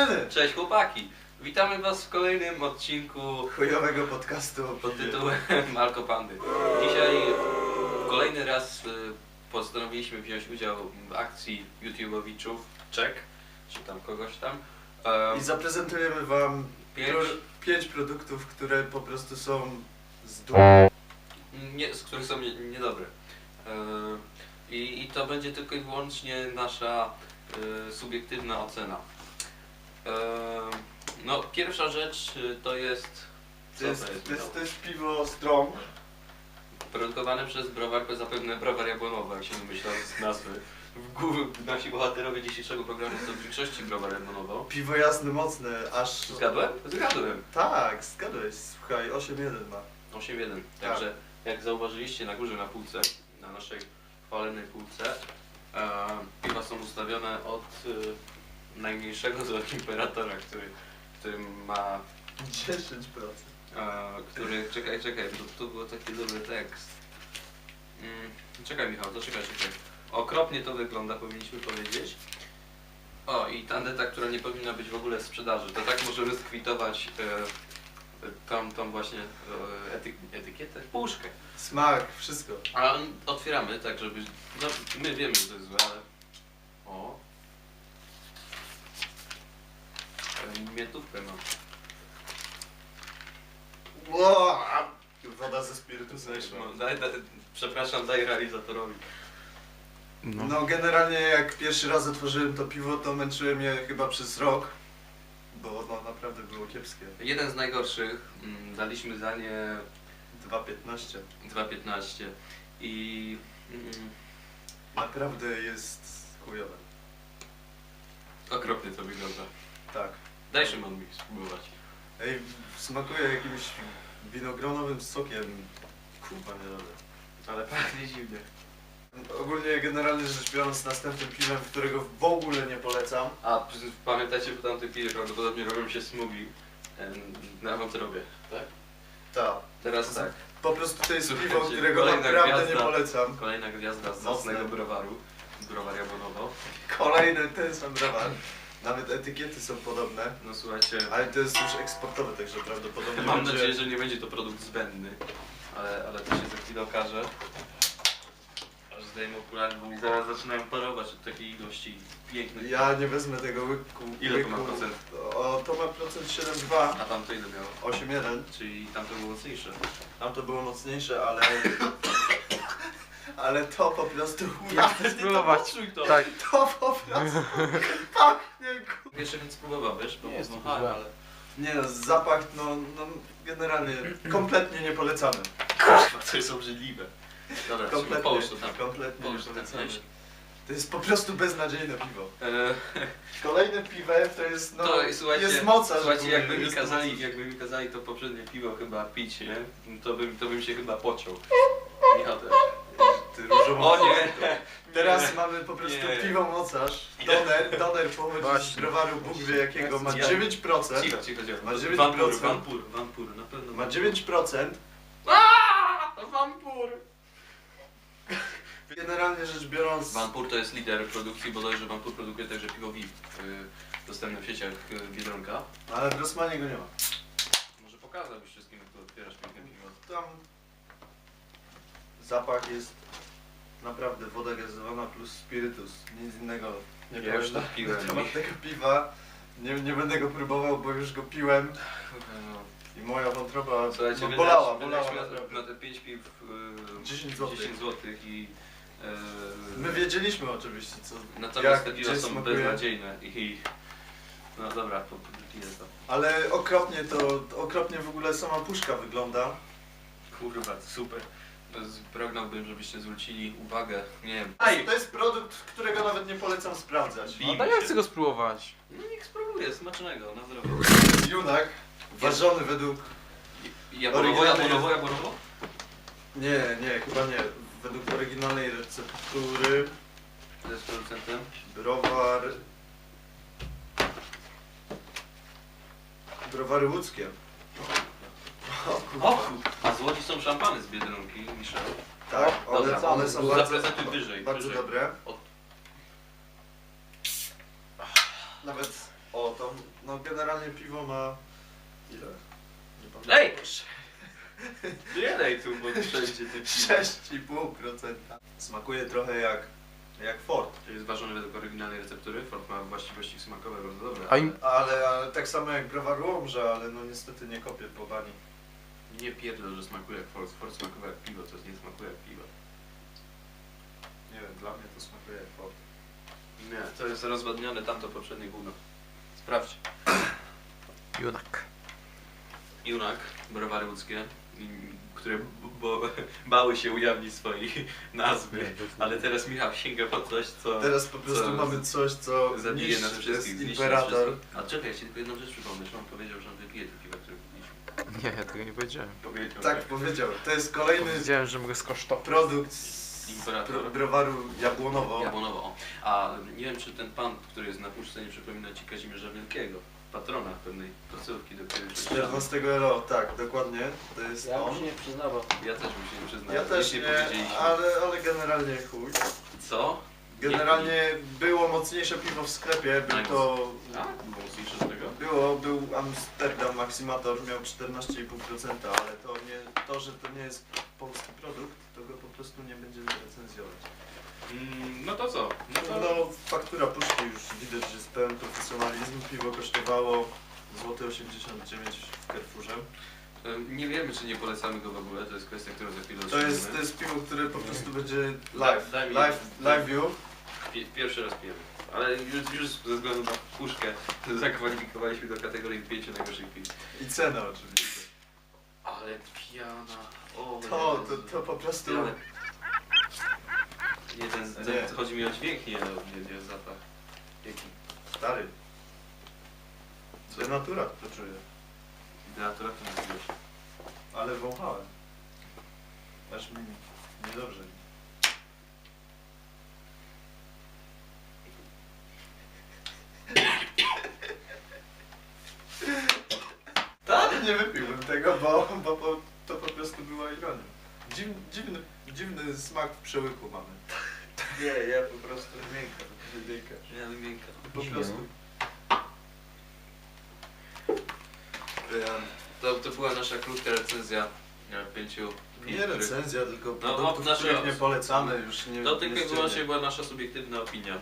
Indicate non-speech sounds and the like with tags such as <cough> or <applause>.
dziewczyny! Cześć chłopaki! Witamy was w kolejnym odcinku Chujowego podcastu pod tytułem <laughs> Malko Pandy. Dzisiaj kolejny raz y, postanowiliśmy wziąć udział w akcji YouTube'owiczów Czek, czy tam kogoś tam. E, I zaprezentujemy wam pięć, pro, pięć produktów, które po prostu są z nie, z których są nie, niedobre. E, i, I to będzie tylko i wyłącznie nasza e, subiektywna ocena. E, no, pierwsza rzecz y, to jest. To jest, to jest? to jest, to jest piwo Strong. Produkowane przez browarkę zapewne browar Jabłonowa, jak się domyślam z nazwy. W górę nasi bohaterowie dzisiejszego programu to w większości browar Jabłonowo. Piwo jasne, mocne, aż... Zgadłem? Zgadłem. Tak, zgadłeś, słuchaj, 8-1 ma. 8-1. Także jak zauważyliście na górze na półce, na naszej chwalonej półce, e, piwa są ustawione od e, najmniejszego z imperatora, który, który ma 10%. E, który, czekaj, czekaj, bo tu był taki dobry tekst. Mm, czekaj Michał, to czekaj, czekaj. Okropnie to wygląda, powinniśmy powiedzieć. O, i tandeta, która nie powinna być w ogóle w sprzedaży. To tak możemy skwitować e, tą, tą właśnie e, ety, etykietę, puszkę. Smak, wszystko. A otwieramy tak, żeby... No, my wiemy, że to jest złe, ale... O. E, Miętówkę mam. Ło! Woda ze spirytusem. Weź, no, daj, daj, przepraszam, daj realizatorowi. No generalnie jak pierwszy raz otworzyłem to piwo, to męczyłem je chyba przez rok. Bo no naprawdę było kiepskie. Jeden z najgorszych, mm, daliśmy za nie 2,15. 2,15 i mm, Naprawdę jest chujowe. okropnie to wygląda. Tak. Daj Szymon mi spróbować. Ej, smakuje jakimś winogronowym sokiem. Kurwa, nie dobre. Ale pachnie dziwnie. Ogólnie generalnie rzecz biorąc następnym piwem, którego w ogóle nie polecam. A pamiętajcie, bo tamte piry prawdopodobnie robią się smoothie em, na wątrobie, tak? Tak. Teraz tak, Po prostu to jest Słuchajcie, piwo, którego kolejna naprawdę gwiazda. nie polecam. kolejna gwiazda z Mocne. zacnego browaru, browar Jabłonowo. Kolejny ten sam browar. Nawet etykiety są podobne. No słuchajcie, Ale to jest już eksportowe, także prawdopodobnie mam będzie... nadzieję, że nie będzie to produkt zbędny, ale, ale to się za chwilę okaże. Aż zdejmę okulary, bo mi zaraz zaczynają parować od takiej ilości pięknych. Ja nie wezmę tego łyku. Ile to ma łyku. procent? O, to ma procent 7,2. A tamto ile miało? 8,1. Czyli tamto było mocniejsze. Tam to było mocniejsze, ale... ale to po prostu... Ja chcę spróbować. to. Tak. <laughs> To po prostu <laughs> pachnie ku- Pierwszy więc spróbował, wiesz, bo Nie jest złe. ale... Nie no, zapach no, no generalnie kompletnie nie polecamy. Kurwa, to jest obrzydliwe. Dobra, Kompletnie, połóż to tam. kompletnie nie Połóż to tam, polecamy. To jest po prostu beznadziejne piwo. Eee, <laughs> Kolejne piwe to jest no, to słuchajcie, jest mocarz. słuchajcie jakby mi, jest kazali, jakby mi kazali to poprzednie piwo chyba pić, nie? To bym, to bym się chyba pociął. Michał też. Ty różowo. O nie! Teraz mamy po prostu Nie. piwo mocarz. Doner, doner pochodzi z Właśnie. browaru Bóg wie jakiego, ma Ja- 9%. Cicho, cicho, cicho. Ma 9%. Wampur, wampur, wampur, na pewno. Ma 9%. Wampur! Generalnie rzecz biorąc, Wampur to jest lider produkcji, bodajże Wampur produkuje także piwo VIP y, dostępne w sieciach y, Biedronka. ale w Rosmanie go nie ma. Może pokazałbyś wszystkim, jak tu otwierasz piękne piwo. Tam zapach jest naprawdę woda gazowana plus spirytus. Nic innego nie Ja już powiem to na piłem temat tego piwa. Nie, nie będę go próbował, bo już go piłem i moja wątroba Słuchajcie, no, bolała, wydaliśmy- bolała na, na te 5 piw y, 10 złotych. 10 złotych i y, My wiedzieliśmy oczywiście co, natomiast te piwa są smakuje. beznadziejne i no dobra, po, piję to. Ale okropnie to, okropnie w ogóle sama puszka wygląda. Kurwa, super. Pragnąłbym, żebyście zwrócili uwagę, nie wiem. To jest produkt, którego nawet nie polecam sprawdzać. No to ja chcę go spróbować. No niech spróbuję, smacznego, na zdrowie. Junak, ważony według... Jabłonowo, Oryginalny jabłonowo, jest- jabłonowo? Nie, nie, chyba nie. Według oryginalnej receptury To jest producentem. browar... Browary łódzkie. O a z Łodzi są szampany z Biedronki, Michel. Tak, one, Dobra, one są bardzo, zaprezentuj wyżej, bardzo wyżej. dobre. O. Nawet, o to? No generalnie piwo ma... Ile? Nie pamiętam. Ej! Nie daj tu, bo wszędzie ty piwo. 6,5%. Smakuje trochę jak, jak Ford. To jest ważone według oryginalnej receptury. Ford ma właściwości smakowe bardzo dobre. A im- Ale, ale tak samo jak browar Łomża, ale no niestety nie kopię po bani. Nie pierdol, że smakuje jak Ford. Ford smakuje jak piwo, to nie smakuje jak piwo. Nie wiem, dla mnie to smakuje jak Ford. Nie, to jest rozwadnione tamto poprzednie gówno. Sprawdź. Junak. Junak, browary łódzkie, które bo, <laughs> bały się ujawnić swojej <laughs> nazwy. Ale teraz Michał sięga po coś, co Teraz po prostu co mamy coś, co zabije nas to wszystkich. jest imperator. wszystkich. A czekaj, ja ci tylko jedną rzecz przypomnę, że on powiedział, że on wypije które kupiliśmy. <laughs> Nie, ja tego nie powiedziałem. Powiedział, Tak powiedział. To jest kolejny Powiedziałem, że mogę skosztować. produkt z Imperator. bro- browaru Jabłonowo. Jabłonowo. o. A nie wiem, czy ten pan, który jest na puszce, nie przypomina ci Kazimierza Wielkiego, patrona pewnej placówki, do której już 14 LO, tak, dokładnie. To jest Ja bym on. się nie przyznawał. Ja też bym się nie przyznał. Ja też nie, powiedzieliśmy. ale, ale generalnie chuj. Co? Generalnie było mocniejsze piwo w sklepie, był to... A? Mocniejsze? Było, był Amsterdam Maximator, miał 14,5%, ale to nie, to, że to nie jest polski produkt, to go po prostu nie będziemy recenzjować. Mm, no to co? No to... No, faktura puszki już widać, że jest pełen profesjonalizm. Piwo kosztowało złote 89 w Carrefourze. Nie wiemy, czy nie polecamy go w ogóle, to jest kwestia, którą za chwilę To jest, to jest piwo, które po prostu będzie live, live, live view. Pi- Pierwszy raz pijemy. Ale już, już ze względu na puszkę <laughs> zakwalifikowaliśmy do kategorii pięciu najgorszych piw. I cenę oczywiście. Ale pijana. O, To, to, Jezu. to po prostu... Pijane. Nie, ten, ten, Nie. chodzi mi o dźwięk, nie, o- nie, nie zapach. Jaki? Stary. Co? Denatura to czuję. Denatura to nazywa się. Ale wąchałem. Aż mi niedobrze. Tak? Nie wypiłbym tego, bo, bo, bo to po prostu była ironia. Dziw, dziwny, dziwny smak w przełyku mamy. Nie, ja po prostu miękka, miękka. Nie, ale miękka. Po prostu. To, to była nasza krótka recenzja e, pięciu Nie recenzja, tylko No, produktów, nasze- których nie polecamy już nie To tylko i nie wyłącznie była nasza subiektywna opinia.